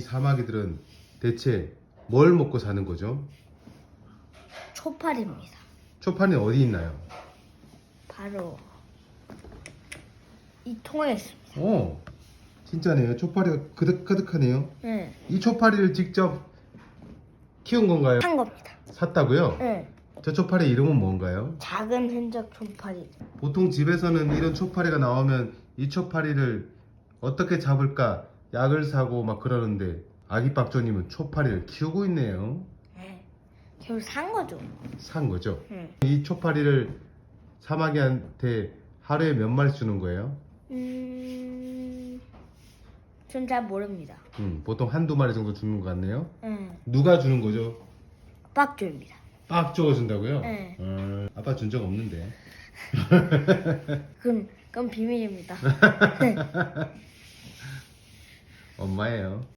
이 사마귀들은 대체 뭘 먹고 사는 거죠? 초파리입니다. 초판이 어디 있나요? 바로 이 통에 있습니다. 어, 진짜네요. 초파리가 그득그득하네요. 네. 이 초파리를 직접 키운 건가요? 산 겁니다. 샀다고요? 네. 저 초파리 이름은 뭔가요? 작은 흔적 초파리. 보통 집에서는 이런 초파리가 나오면 이 초파리를 어떻게 잡을까 약을 사고 막 그러는데 아기 박조님은 초파리를 키우고 있네요. 네. 결국 산 거죠. 산 거죠. 네. 이 초파리를 사마귀한테 하루에 몇 마리 주는 거예요? 음, 전 잘 모릅니다. 음, 보통 한두 마리 정도 주는 것 같네요. 네. 누가 주는 거죠? 빡조입니다. 빡 줘준다고요? 네. 음, 아빠 준 적 없는데. 그건, 그건 비밀입니다. 엄마예요.